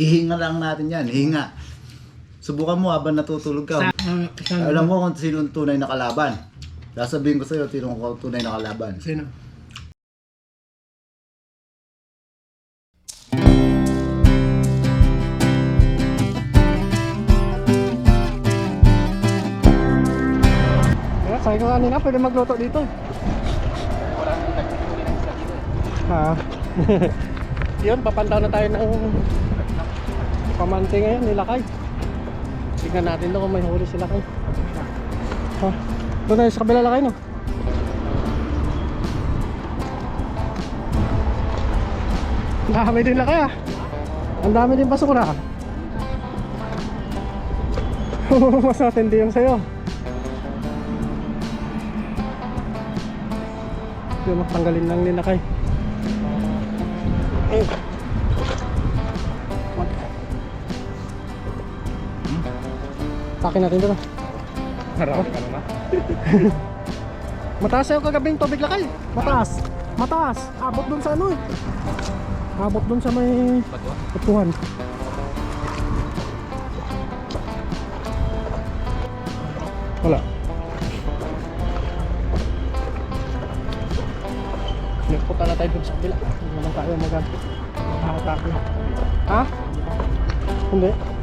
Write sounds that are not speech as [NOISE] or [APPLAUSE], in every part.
Ihinga lang natin yan, hinga. Subukan mo habang natutulog ka. Ah, Alam mo kung sino ang tunay na kalaban. Sasabihin ko sa'yo, sino ang tunay na kalaban. Sino? Kaya sabi ko kanina, pwede magluto dito. Ha? [LAUGHS] Yun, papantaw na tayo ng pamante ngayon, nilakay. Tingnan natin doon kung may huli sila kay. Ha? Doon tayo sa kabila lakay no? Dami din lakay ah. Ang dami din basura. [LAUGHS] Mas matindi yung sa'yo. Yung matanggalin lang nila kay. Eh. Takin natin doon. Marami ka naman. [LAUGHS] Mataas yung kagabing tubig lakay. Mataas. Mataas. Abot dun sa ano eh. Abot dun sa may putuhan. Wala. Nagpunta na tayo dun sa kabila. Hindi naman tayo mag Nakatake. Ha? Hindi.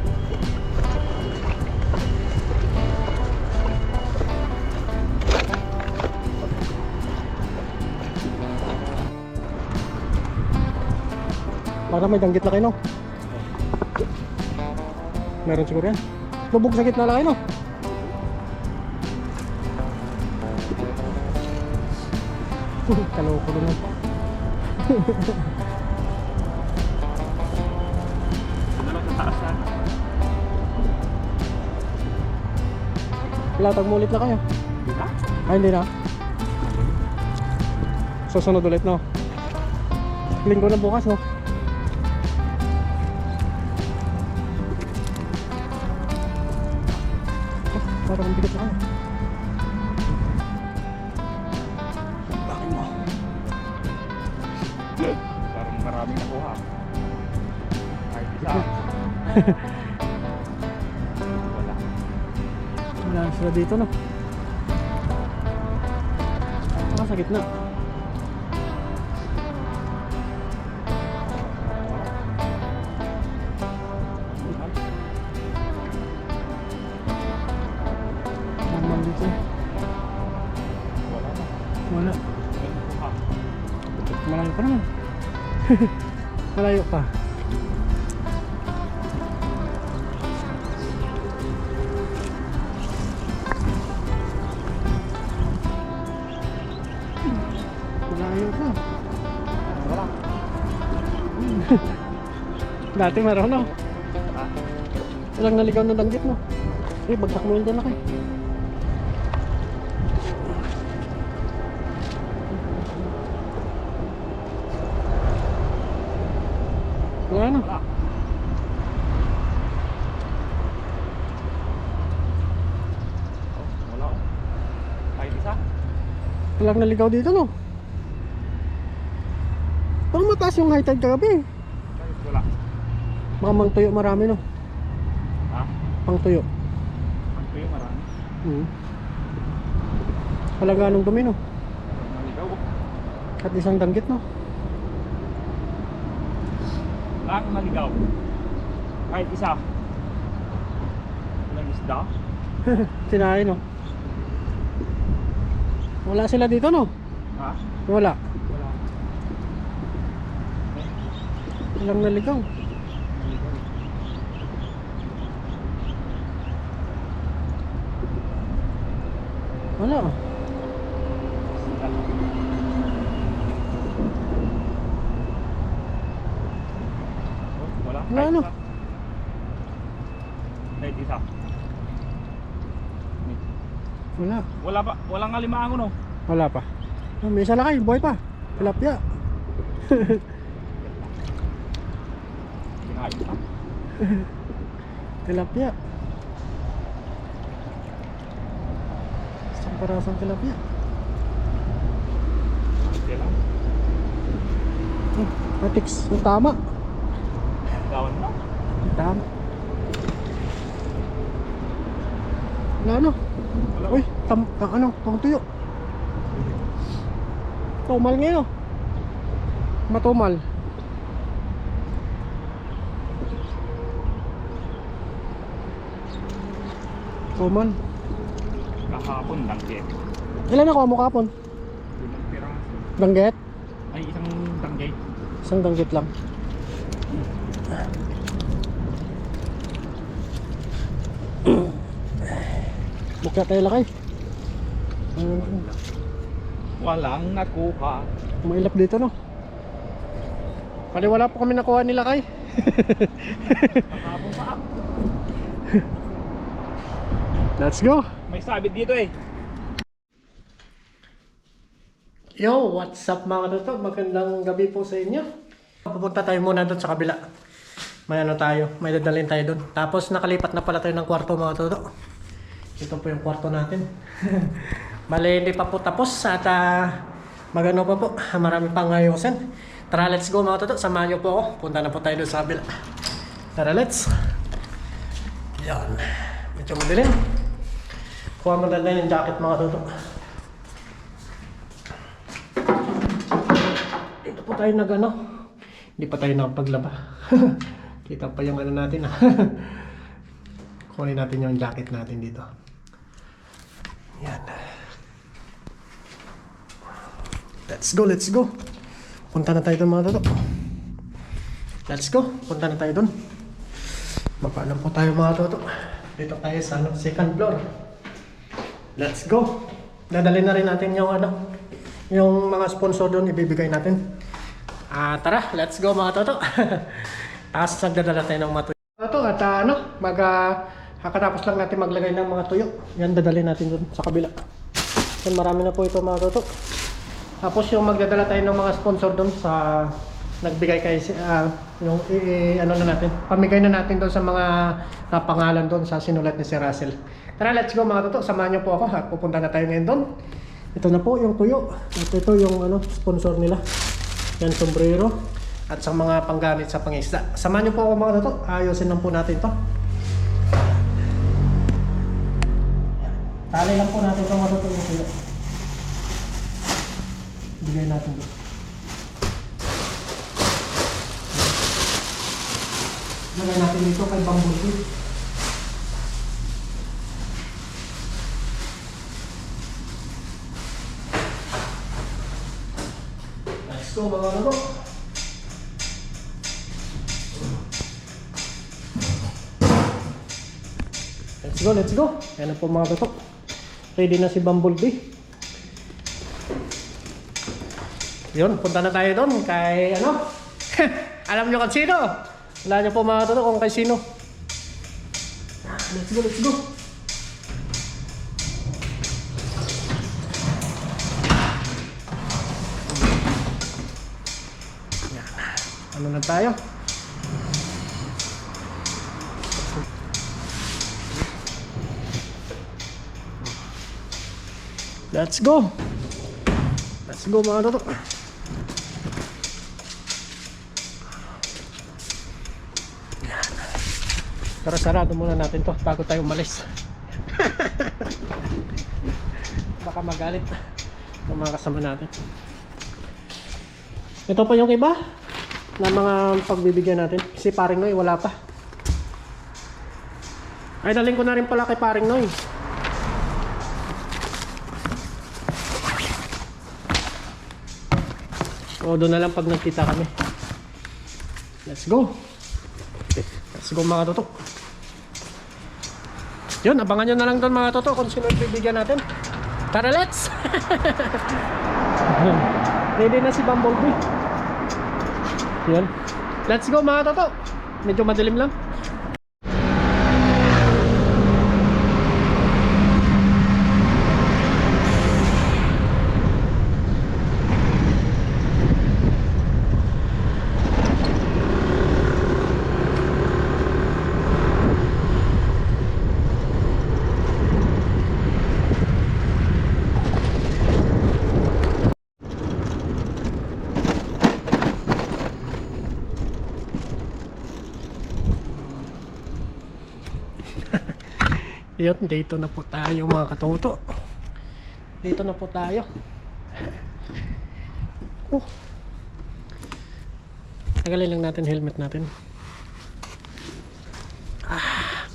May danggit na kayo, no? Meron siguro yan. Lubog sa gitna kayo, no? Kaloko doon. Ano sa taas [LAUGHS] na? Wala, tagmulit na kayo. Ha? Ay, hindi na. Susunod ulit, no? Linggo na bukas, no? Dito, no? Ah, sa gitna. Naman dito. Wala. Malayo pa naman. [LAUGHS] Malayo pa. Dati meron no. Walang naligaw na danggit mo. Eh, bagsak mo yun dyan kayo. Wala na. Walang naligaw dito no. Parang mataas yung high tide kagabi. Kahit wala. Baka mang tuyo marami no. Ha? Pang tuyo. Ang tuyo marami. Hmm. Wala ganong dumi no. Naligaw. At isang danggit no. Lang naligaw. Kahit isa. Walang isda. [LAUGHS] Sinahay no. Wala sila dito no. Ha? Wala. Wala. Walang. Naligaw. Wala. Oh, wala. Wala, ano? Kahit isa. Wala. Wala pa, walang alimango no. Wala pa. Ah, may isa lang kayo. Buhay pa. Tilapia. [LAUGHS] Pa. Tilapia. Parasang tilapia. Hmm. Atix. Yung tama. Gawan mo. Dami. Wala ano? Uy, tam, ah, ano, tong tuyo. Tumal ngayon. oh. Matumal. Tumal. Kahapon kaya. Ilan nakuha mo kapon? Limang piraso. Danggit? Ay, isang tanggay. Isang danggit lang. Bukya tayo lakay. Walang nakuha. Mailap dito no. Paliwala po kami nakuha nila kay. Kahapon. Let's go. May sabit dito eh. Yo, what's up mga toto? Magandang gabi po sa inyo. Pupunta tayo muna doon sa kabila. May ano tayo, may dadalhin tayo doon. Tapos nakalipat na pala tayo ng kwarto mga toto. Ito po yung kwarto natin. [LAUGHS] Bale, hindi pa po tapos at uh, magano pa po. Marami pang ayusin. Tara, let's go mga toto. Samahan niyo po ako. Punta na po tayo doon sa kabila. Tara, let's. Yan. Medyo madilim. Kuha mo na yung jacket mga toto. Dito po tayo nag ano. Hindi pa tayo nakapaglaba. [LAUGHS] Kita pa yung ano natin ah. [LAUGHS] Kunin natin yung jacket natin dito. Yan. Let's go, let's go. Punta na tayo doon mga toto. Let's go. Punta na tayo doon. Mapaalam po tayo mga toto. Dito tayo sa ano, second floor. Let's go. Dadalhin na rin natin yung ano, yung mga sponsor doon ibibigay natin. Ah, tara, let's go mga toto. [LAUGHS] Tapos nagdadala tayo ng mga tuyo. Toto, at ah, ano, mag ah, kakatapos lang natin maglagay ng mga tuyo. Yan dadalhin natin doon sa kabila. Yan marami na po ito mga toto. Tapos yung magdadala tayo ng mga sponsor doon sa nagbigay kay ah, yung i, i- ano na natin. Pamigay na natin doon sa mga napangalan doon sa sinulat ni si Russell. Tara, let's go mga toto. Samahan niyo po ako at pupunta na tayo ngayon doon. Ito na po yung tuyo. At ito yung ano, sponsor nila. Yan, sombrero. At sa mga panggamit sa pangisda. Samahan niyo po ako mga toto. Ayusin lang po natin to. Tali lang po natin ito mga toto yung. Bigay natin dito. Lagay natin dito kay Bumblebee. Go mga ano Let's go, let's go. Yan na po mga tutok. Ready na si Bumblebee. Yun, punta na tayo doon kay ano? [LAUGHS] Alam nyo kung sino? Wala nyo po mga tutok kung kay sino. Let's go, let's go. Ano na tayo? Let's go. Let's go mga tutok. Pero sarado muna natin to bago tayo umalis. [LAUGHS] Baka magalit ng mga kasama natin. Ito pa yung iba na mga pagbibigyan natin. Si paring Noy wala pa. Ay daling ko na rin pala kay paring Noy. O doon na lang pag nagkita kami. Let's go. Let's go mga toto. Yun, abangan nyo na lang doon mga toto kung sino bibigyan natin. Tara, let's! [LAUGHS] Ready na si Bumblebee. Yun. Let's go mga toto. Medyo madilim lang. Yun, dito na po tayo mga katuto. Dito na po tayo. Oh. Tagalin lang natin helmet natin. Ah.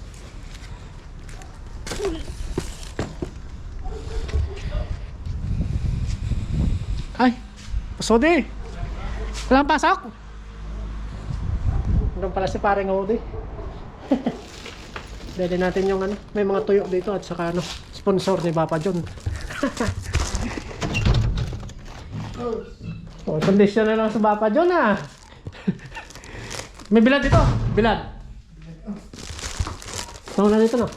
Ay, pasode. Walang pasok. Doon pala si paring Odi. Dali natin yung ano, may mga tuyo dito at saka ano, sponsor ni Papa John. [LAUGHS] oh, kondisyon na lang sa Papa John ah. may bilad dito, bilad. Tawag na dito no.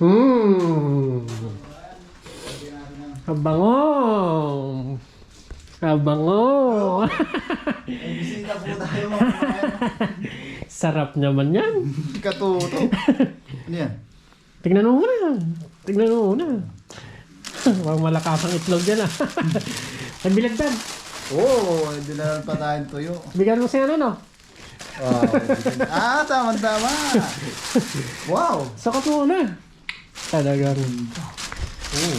Hmm. Kabango. Kabango. Ay, bisita po tayo mga. Sarap naman yan. Katuto. Ano yan? Tignan mo muna. Tignan mo muna. Huwag malakas ang itlog yan ah. [LAUGHS] Ang bilag dan. Oo, oh, dinala pa tayong tuyo. Bigyan mo siya ano no? Wow. ah, tama tama. Wow. Sakot mo na. Talagang. Oo.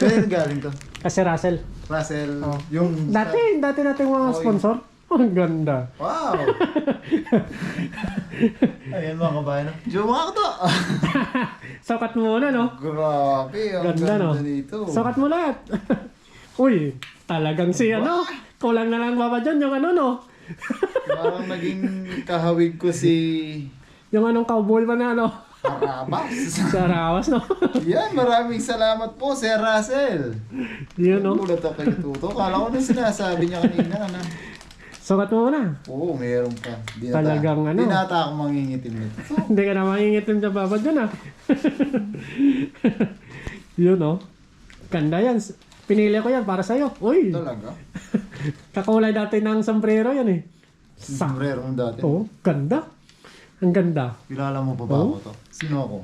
Kaya galing to? Kasi Russell. Russell, Oh. yung... Dati, dati nating mga Oh, sponsor. [LAUGHS] Ang ganda. Wow! [LAUGHS] Ayan mga kabayan. Juma ko to! Sukat [LAUGHS] mo muna no? Grabe, ang Ganda, ganda, no? nito. Sukat mo lahat. Uy, talagang si ano. Kulang na lang baba dyan yung ano no. Parang naging kahawig ko si Yung anong cowboy pa na ano. Arabas. Sa Rawas no. Yan, maraming salamat po, Sir Russell. Yun no. Nagulat ako kay Tuto. Kala ko na sinasabi niya kanina na. Sukat mo muna. Oo, meron pa. Dinata, Talagang ano? Dinata ako mangingitim nito. So, [LAUGHS] Hindi ka na mangingitim sa baba dyan ah. [LAUGHS] Yun oh. Ganda yan. Pinili ko yan para sa'yo. Uy, talaga. [LAUGHS] kakulay dati ng sombrero yan eh. Sombrero mo dati. Oh, ganda. Ang ganda. Kilala mo pa ba Oh? ako to? Sino ako?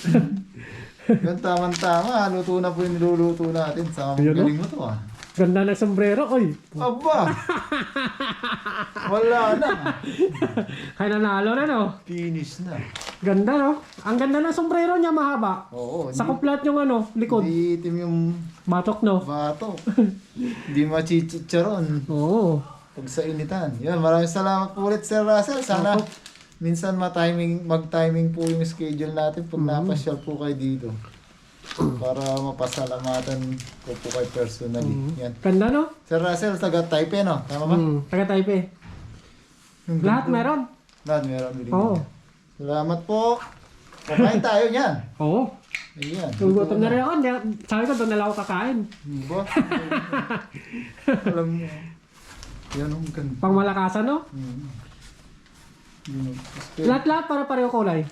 [LAUGHS] Yan tamang-tama. Luto na po yung niluluto natin. Sa Yun, galing mo to ah. Ganda ng sombrero. Uy, Aba! Wala na. [LAUGHS] kaya nanalo na no. Finish na. Ganda no. Ang ganda ng sombrero niya mahaba. Oo. Sa kuplat yung ano, likod. Hindi itim yung Batok no. bato. [LAUGHS] Hindi machichicharon Oo. pag sa initan. Yan, maraming salamat po ulit Sir Russell. Sana Opo. Minsan ma-timing, mag-timing po yung schedule natin pag Mm-hmm. napasyal po kayo dito. Para mapasalamatan ko po kayo personally. Yan. Ganda no. Sir Russell, taga Taipei, no? Tama ba? Hmm, taga Taipei. Yung Lahat ganda. meron. Lahat meron. Oo. niya. Salamat po. Kakain tayo niyan. Oo. Ayan. Gugutom na rin ako. Sabi ko, doon na lang ako kakain. Ba? Alam mo. [LAUGHS] Yan ang ganda. Pang malakasan, no? Hmm. Yun Lahat-lahat para pareho kulay.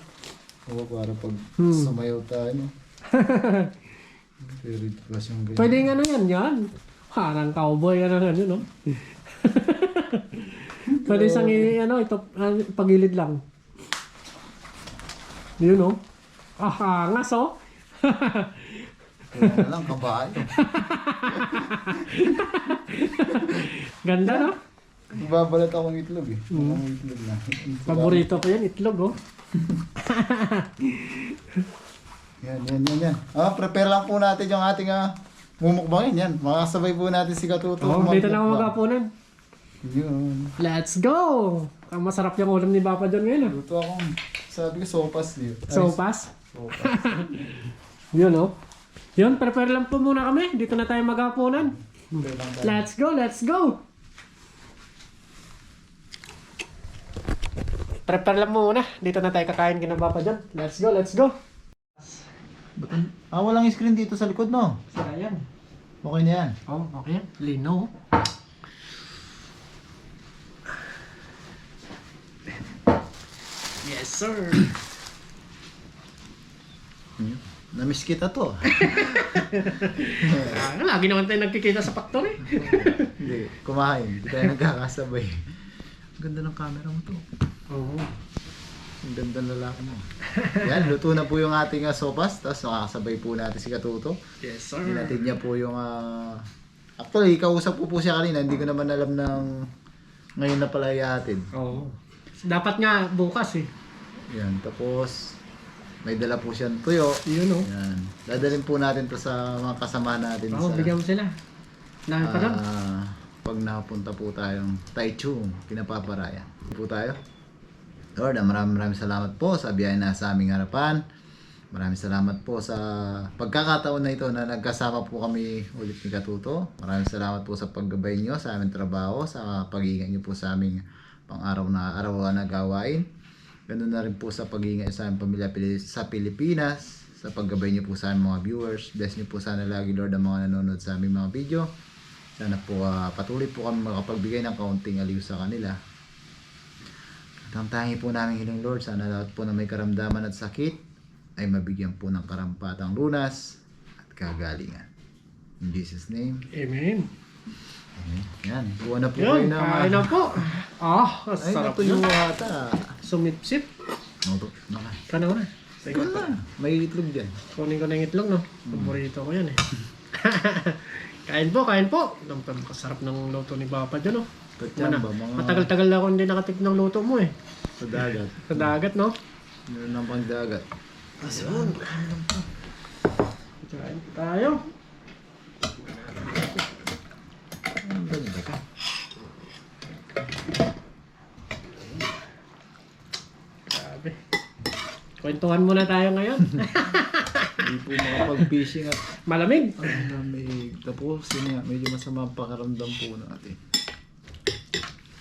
Oo, para pag Hmm. sumayaw tayo, no? [LAUGHS] Very plus yung ganyan. Pwede nga ano yan, yan. Parang cowboy, ano, ano, no? [LAUGHS] Pwede isang, i- ano, ito, ah, pagilid lang. Yun, no? Ah, angas, oh. Kaya na lang, kabayo. [LAUGHS] Ganda, no? Babalat akong itlog eh. Akong itlog na. Paborito ko yan, itlog, oh. [LAUGHS] Yan, yan, yan, yan. Ah, prepare lang po natin yung ating ah, mumukbangin. Yan, makasabay po natin si Katuto. Oh, dito na ako magmukbang. magapunan. Yun. Let's go! Ang masarap yung ulam ni Papa John ngayon, ah. Luto akong, sabi ko, sopas yun. Ay, Sopas. Sopas. [LAUGHS] Yun, oh. Yun, prepare lang po muna kami. Dito na tayo magapunan. Prepare lang tayo. Let's go, let's go! Prepare lang muna. Dito na tayo kakain kina Papa John. Let's go, let's go! Ah, walang screen dito sa likod, no? Saka yan. Okay na yan. Oh, okay. Lino. Yes, sir. Namiss kita to. [LAUGHS] Ah, lagi naman tayo nagkikita sa factory. Hindi, kumain. Hindi tayo nagkakasabay. Ang ganda ng camera mo to. Oo. Ang ganda ng lalaki mo. [LAUGHS] Yan, luto na po yung ating uh, sopas. Tapos nakakasabay po natin si Katuto. Yes, sir. Hinatid niya po yung... ah, Actually, kausap ko po siya kanina. Hindi ko naman alam ng Ngayon na pala ihatid. Oo. Dapat nga bukas eh. Yan, tapos may dala po siyang tuyo. Yun oh. Yan. Dadalhin po natin to sa mga kasama natin Oo, sa bigyan mo sila. Dami pa lang. ah, pag nakapunta po tayong Taichung, pinapaparaya. Po tayo. Lord, ah, maraming maraming salamat po sa biyahe na sa aming harapan. Maraming salamat po sa pagkakataon na ito na nagkasama po kami ulit ni Katuto. Maraming salamat po sa paggabay niyo sa aming trabaho, sa pag-iingat niyo po sa aming pang-araw na araw na gawain. Ganun na rin po sa pag-iingat sa aming pamilya sa Pilipinas, sa paggabay niyo po sa aming mga viewers. Bless niyo po sana lagi Lord ang mga nanonood sa aming mga video. Sana po ah, patuloy po kami makapagbigay ng kaunting aliw sa kanila. At ang tangi po namin hiling Lord, sana lahat po na may karamdaman at sakit ay mabigyan po ng karampatang lunas at kagalingan. In Jesus' name. Amen. Amen. Yan. Buwan na po Yun, kayo na. kain na po. Ah, Ay, sarap natuyo na. ata. Sumipsip. No, to. Naka. Kana na. Ikaw na. May itlog dyan. Kunin ko na yung itlog, no? Paborito ko yan eh. [LAUGHS] kain po, kain po. Ang kasarap ng luto ni Papa dyan, no? Mana, mga Matagal-tagal na ako hindi nakatip ng luto mo eh. sa dagat. Sa dagat, no? Meron ng pang dagat. Ayun. Kain tayo. Ang ganda ka. Grabe. Kwentuhan muna tayo ngayon. [LAUGHS] Hindi po makapag-fishing at Malamig. ang lamig. Tapos, yun nga, medyo masama ang pakaramdam po natin.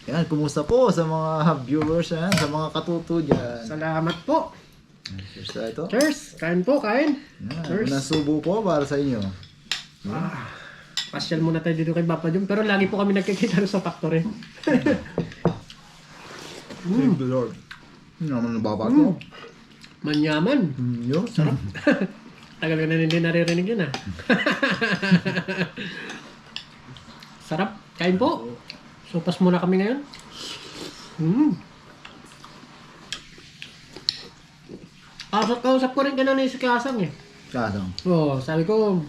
Yan, kumusta po sa mga viewers yan, sa mga katuto dyan. Salamat po. Cheers tayo ito. Cheers. Kain po, kain. Yan, Cheers. unang subo po para sa inyo. Ah, pasyal muna tayo dito kay Papa Jom. Pero lagi po kami nagkikita sa factory. [LAUGHS] Thank the Lord. Hindi naman nababa ito. Manyaman. Mm, yun, sarap. [LAUGHS] Tagal ko na hindi naririnig yun ah. [LAUGHS] Sarap. Kain po. Supas muna kami ngayon. Mm. Kausap, kausap ko rin kanina si Kasang eh. Kasang. Oo, sabi ko,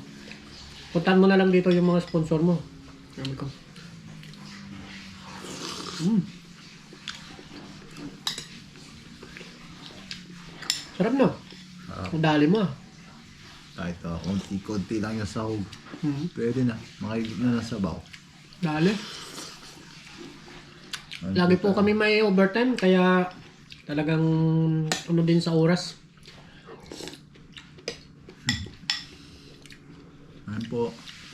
puntahan mo na lang dito yung mga sponsor mo. Sabi ko. Mm. Sarap no? Sarap. Ang dali mo ah. Kahit uh, konti-konti lang yung sahog. Mm. Pwede na. Makikip na ng sabaw. Dali. Lagi po kami may overtime kaya talagang ano din sa oras. Ano po.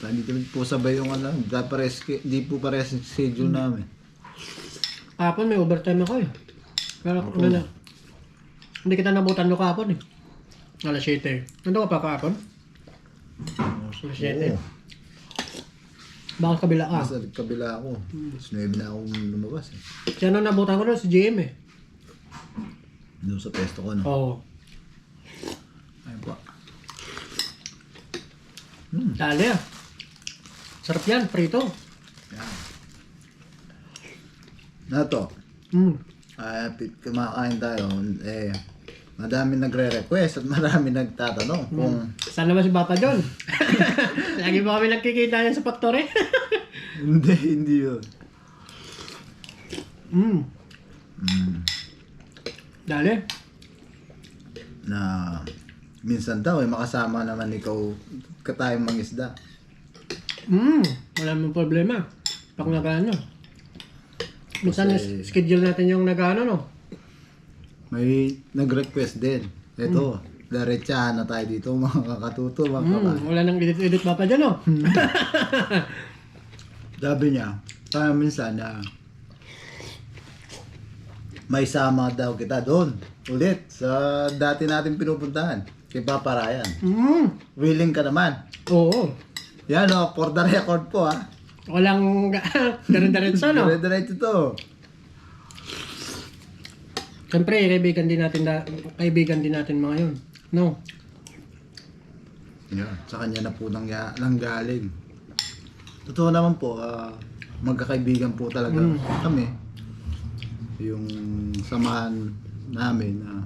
Hindi kami po sabay yung ano. Di pares, di po pares yung schedule namin. Kahapon may overtime ako eh. Pero Ako. ano na. Hindi kita nabutan no kahapon eh. Alas 7. Nandun ka pa kahapon? Alas 7. Oo. Baka kabila ka. Nasa kabila ako. Tapos 9 na ako lumabas eh. Siya nung nabutan ko nun si GM eh. Doon sa pesto ko no. Oo. Ayun po. Hmm. Dali ah. Sarap yan, prito. Yan. Na to. Mm. Ah, pi- kumakain tayo. Eh, madami nagre-request at [LAUGHS] marami nagtatanong kung Saan naman si Papa John? [LAUGHS] Lagi mo kami nagkikita yan sa factory. [LAUGHS] hindi, hindi yun. mm. Mm. Dali. Na minsan daw eh, makasama naman ikaw katayong mangisda. Mm. Wala mong problema. Pag nagano. Minsan Kasi- schedule natin yung nagano no. May nag-request din. Ito, diretsahan na tayo dito mga kakatuto, mga Mm. kapatid. Wala nang edit-edit Papa John no. [LAUGHS] Sabi niya, kaya minsan na may sama daw kita doon ulit sa dati natin pinupuntahan kay Papa Ryan. Mm. Willing ka naman. Oo. Yan o, for the record po ha. Walang [LAUGHS] diretso no. Dire-diretso to. Siyempre, kaibigan din natin da, kaibigan din natin mga yun. No. Yan, sa kanya na po nang, nang galing. Totoo naman po, ah, magkakaibigan po talaga Mm. kami. Yung samahan namin na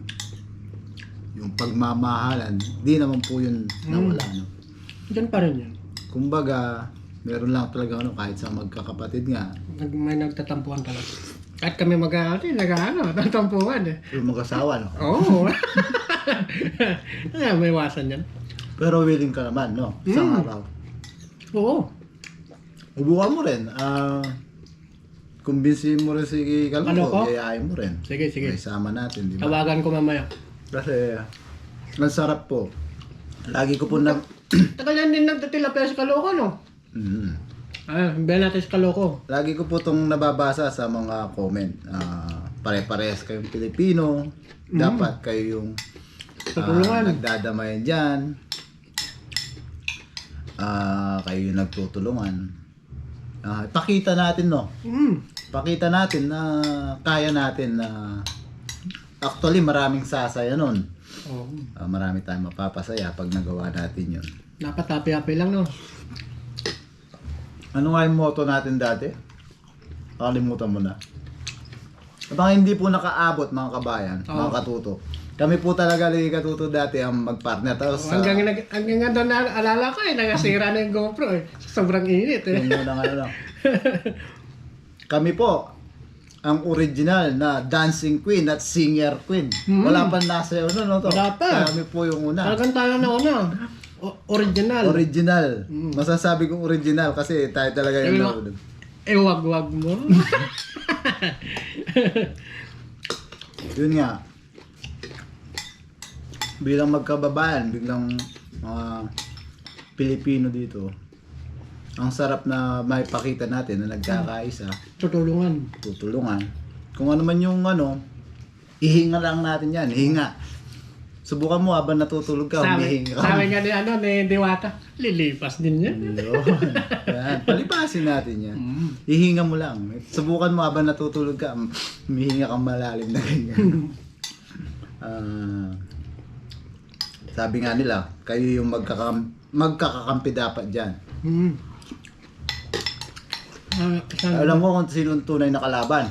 yung pagmamahalan, di naman po yun nawala. No? Diyan pa rin yan. Kumbaga, Meron lang talaga ano, kahit sa magkakapatid nga, Nag, may nagtatampuhan talaga. Kahit kami mag-aati, nag-ano, [LAUGHS] tatampuhan eh. yung mag-asawa, no? Oo. [LAUGHS] Kaya may iwasan yan. Pero willing ka naman, no? Isang Mm. araw. Oo. Ubukan mo rin. Ah, kumbinsihin mo rin si Ano Kaloko, ko? yayain mo rin. Sige, sige. May sama natin, di ba? Tawagan ko mamaya. Kasi, ang sarap po. Lagi ko po na... Tagal yan din nagtatilapia sa Kaloko, no? Ah, biyan natin sa Kaloko. Lagi ko po itong nababasa sa mga comment. Ah, pare-parehas kayong Pilipino. Dapat kayo yung ah, Tutulungan. nagdadamayan dyan. Ah, kayo yung nagtutulungan. Ah, pakita natin, no? Mm. Pakita natin na kaya natin na actually maraming sasaya nun. Oo. Ah, marami tayong mapapasaya pag nagawa natin yun. Dapat happy-happy lang, no? Ano nga yung motto natin dati? Nakalimutan mo na. Baka hindi po nakaabot mga kabayan, Oo. mga katuto. Kami po talaga lagi katuto dati ang mag-partner. Tapos sa hanggang, nag, hanggang nga doon na- alala ko eh, nagasira na yung GoPro eh. Sobrang init eh. yung unang ano lang. Kami po, ang original na dancing queen at singer queen. Hmm. Wala pa nasa yun, no? To? Wala pa. Kami po yung una. Talagang tayo na una. O- original. Original. Mm. Masasabi kong original kasi tayo talaga yung Ayun, nauna. eh, wag-wag mo. [LAUGHS] Yun nga. Bilang magkababayan, biglang mga Pilipino dito, ang sarap na maipakita natin na nagkakaisa, Tutulungan. tutulungan. Kung ano man yung ano, ihinga lang natin yan, hinga. Subukan mo habang natutulog ka, Sabi, humihinga ka. sabi nga ni, ano, ni Diwata, lilipas din yan. Yun. Yan. Palipasin natin yan. Mm. Ihinga mo lang. Subukan mo habang natutulog ka, humihinga kang malalim na ganyan. Ah, sabi nga nila, kayo yung magkakam magkakakampi dapat dyan. Mm. Saan- Alam mo kung sino tunay na kalaban.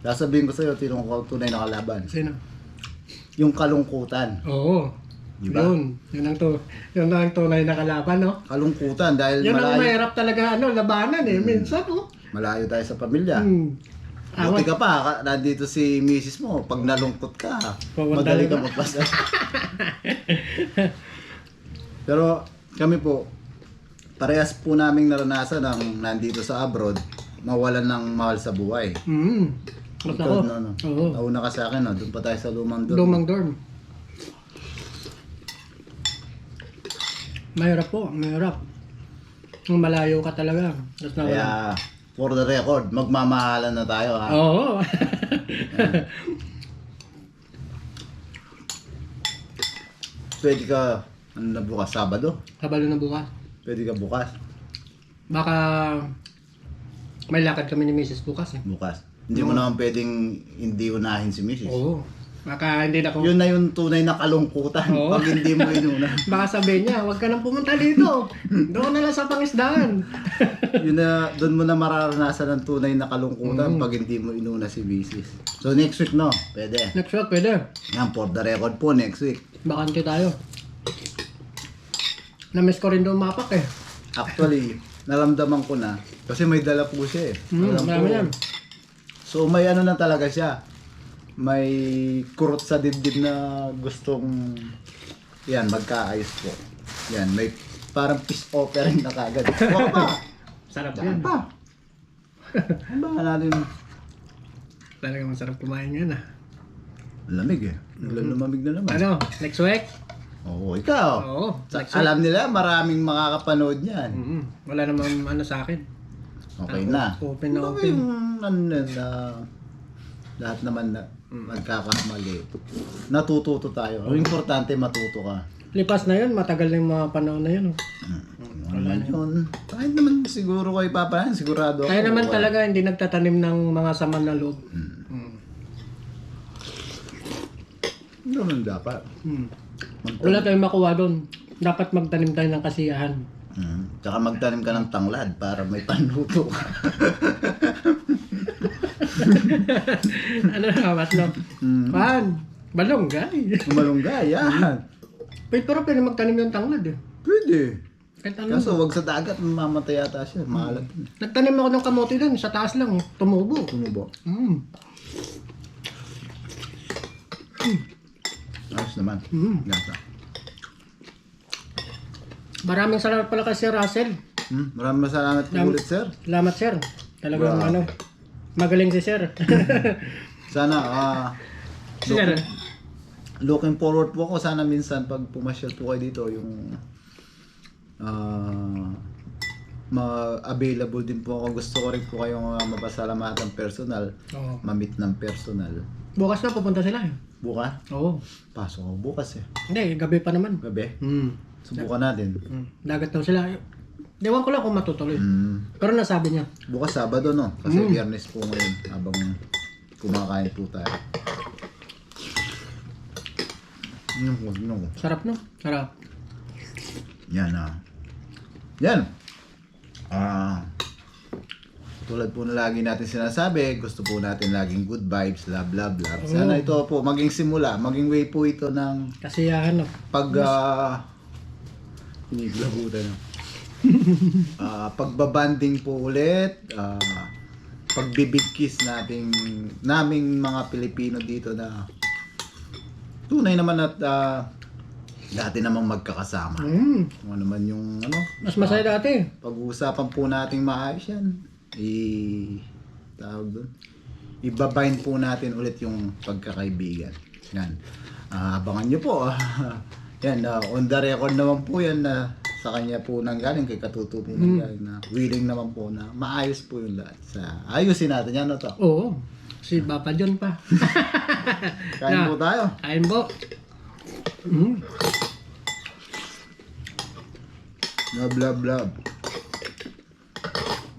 Sasabihin ko sa'yo, sino ang tunay na kalaban. Sino? Yung kalungkutan. Oo. Di ba? Yun. Yun ang, to, yun ang tunay na kalaban, no? Kalungkutan dahil Yan ang malayo, mahirap talaga, ano, labanan eh. Minsan, oh. malayo tayo sa pamilya. Hmm. Buti Awat. ka pa, ka- nandito si misis mo, pag nalungkot ka, Pupunta madali ka magpasa. [LAUGHS] Pero kami po, parehas po naming naranasan ng nandito sa abroad, mawalan ng mahal sa buhay. Hmm. Mas ako. no, no. Oo. Nauna ka sa akin, no? doon pa tayo sa lumang doon. Lumang dorm. Mahirap po, mahirap. Kung malayo ka talaga. Tapos nawala. Kaya, for the record, magmamahalan na tayo ha. Oo. [LAUGHS] Pwede ka, ano na bukas, Sabado? Kabalo na bukas. Pwede ka bukas, Baka may lakad kami ni Mrs. bukas eh. bukas. Hindi mo naman pwedeng hindi unahin si misis. Oo. Baka hindi na ako... Yun na yung tunay na kalungkutan Oo. pag hindi mo inuna. [LAUGHS] Baka sabihin niya, huwag ka nang pumunta dito. Doon na lang sa pangisdaan. [LAUGHS] Yun na, doon mo na mararanasan ang tunay na kalungkutan Mm. pag hindi mo inuna si misis. So next week no, pwede. Next week, pwede. Yan, for the record po next week. Bakante tayo. Na-miss ko rin doon mapak eh. Actually, naramdaman ko na kasi may dala po siya eh. Hmm, Alam marami ko. yan. So may ano na talaga siya. May kurot sa dibdib na gustong yan, magkaayos po. Yan, may parang peace offering na kagad. Waka pa! Sarap Yan yan. pa! Ano ba natin? Talaga masarap kumain yan ah. Lamig eh. Naglalumamig na naman. Ano, next week? Oo, ikaw. Oo, Sa- next week. alam nila, maraming makakapanood niyan. Mm-mm. Wala namang ano sa akin. Okay na. open na Ano open. yung ano na, na lahat naman na nagkakamali. Natututo tayo. Ang importante matuto ka. Lipas na yun, matagal na yung mga panahon na yun. oh. Ano naman yun. Kahit naman siguro ko ipapayan, sigurado ako. Kaya naman wala. talaga hindi nagtatanim ng mga sama na loob. Mm. Ano naman dapat. Mm. Wala tayong makuha doon. Dapat magtanim tayo ng kasiyahan. Hmm. Tsaka magtanim ka ng tanglad para may panluto ka. [LAUGHS] ano na, Matlo? Hmm. Pan, balonggay. Malunggay, yan. Wait, pero pwede magtanim yung tanglad eh. Pwede. Kahit ano. Kaso wag sa dagat, mamatay yata siya. Maalat. Nagtanim ako ng kamote doon, sa taas lang, tumubo. Tumubo. Mm. Ayos naman. Mm. Gata. Maraming salamat pala kay Sir Russell. Hmm, maraming salamat po ulit, sir. Salamat sir. Talagang Wow. ano, magaling si Sir. [LAUGHS] Sana, ah, Sir, looking forward po ako sana minsan pag pumasyal po kayo dito yung ah ma-available din po ako. Gusto ko rin po kayong uh, mapasalamatan personal, Oo. mamit ng personal. bukas na pupunta sila. eh. Buka? Oo. Pasok ako bukas eh. Hindi, gabi pa naman. Gabi. Mm. Subukan natin. Mm. Dagat daw sila. Ewan ko lang kung matutuloy. Hmm. Pero nasabi niya. Bukas Sabado no? Kasi Mm. biyernes po ngayon habang kumakain po tayo. Yun ko, yun ko. Sarap no? Sarap. Yan ah. Yan. Ah. tulad po na lagi natin sinasabi, gusto po natin laging good vibes, love, love, love. Sana ito po maging simula, maging way po ito ng Kasiyahan no? pag uh, Hiniglabutan na. [LAUGHS] Ah, pagbabanding po ulit, ah, pagbibigkis nating naming mga Pilipino dito na tunay naman at ah, dati namang magkakasama. Mm. Kung ano man yung ano, Mas masaya dati. pag-uusapan po nating maayos yan. I tawag doon. Ibabind po natin ulit yung pagkakaibigan. Yan. Ah, abangan nyo po. [LAUGHS] yan, ah, on the record naman po yan na sa kanya po nang galing, kay Katuto po nang galing na willing naman po na maayos po yung lahat. Sa, ayusin natin yan, ano to? Oo. Si Papa John pa. [LAUGHS] Kain po tayo. Kain po. Mm. Love, love, love.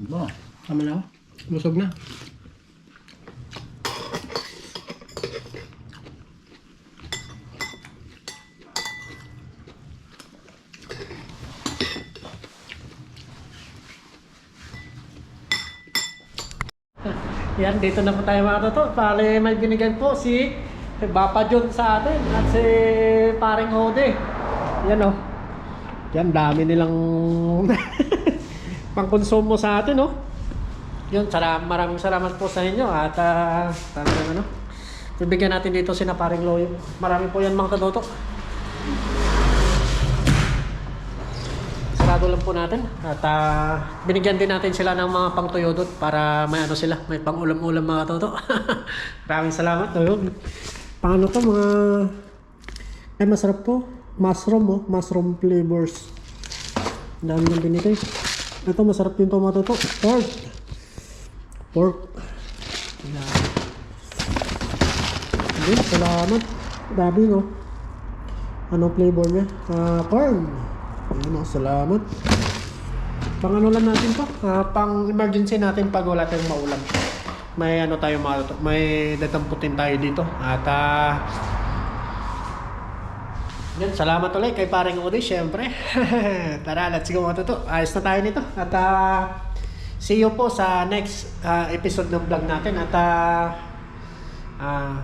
Ba, Tama na ako. Busog na. Yan, dito na po tayo mga toto. Pare, may binigyan po si Papa John sa atin at si Paring Hode. Yan o. Yan, dami nilang [LAUGHS] pangkonsumo sa atin, no? Yun, salam, maraming salamat po sa inyo at uh, ano, bibigyan natin dito si na paring Loyo. Marami po yan mga kadoto. Sarado lang po natin at ah, binigyan din natin sila ng mga pangtuyodot para may ano sila, may pang-ulam-ulam mga toto. [LAUGHS] maraming salamat. Ayun. Paano to mga... Ay, masarap to. Mushroom, oh. Mushroom flavors. Dami nang binigay. Ito, masarap din to mga toto. Pork. Pork. Ayun, salamat. Dami, no? Anong flavor niya? Ah, corn. Ayun, oh, salamat. Pang ano lang natin to? Ah, pang emergency natin pag wala tayong maulam. May ano tayo mga toto. May dadamputin tayo dito. At ah, yan, salamat ulit kay paring Udi, syempre. [LAUGHS] Tara, let's go mga toto. Ayos na tayo nito. At ah, see you po sa next ah, episode ng vlog natin. At ah, ah,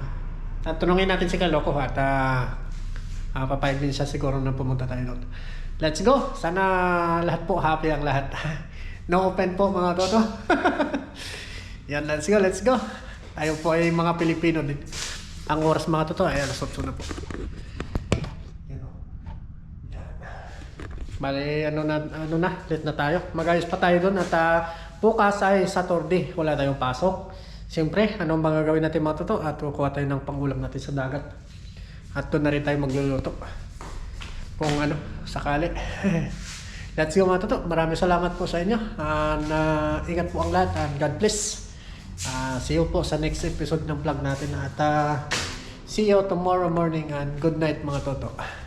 at tunungin natin si Kaloko at uh, uh, papayag din siya siguro na pumunta tayo doon. Let's go! Sana lahat po happy ang lahat. [LAUGHS] no open po mga toto. [LAUGHS] Yan, let's go, let's go. Tayo po ay mga Pilipino din. Ang oras mga toto ay alas 8 na po. Yan o. Yan. Bali, ano na, ano na, late na tayo. Magayos pa tayo doon at ah, bukas ay Saturday, wala tayong pasok. Siyempre, anong mga gawin natin mga toto? At kukuha tayo ng pangulam natin sa dagat. At doon na rin tayo magluluto. Kung ano, sakali. [LAUGHS] Let's go mga toto. Maraming salamat po sa inyo. And uh, ingat po ang lahat. And God bless. Ah, see you po sa next episode ng vlog natin. At ah, see you tomorrow morning and good night mga toto.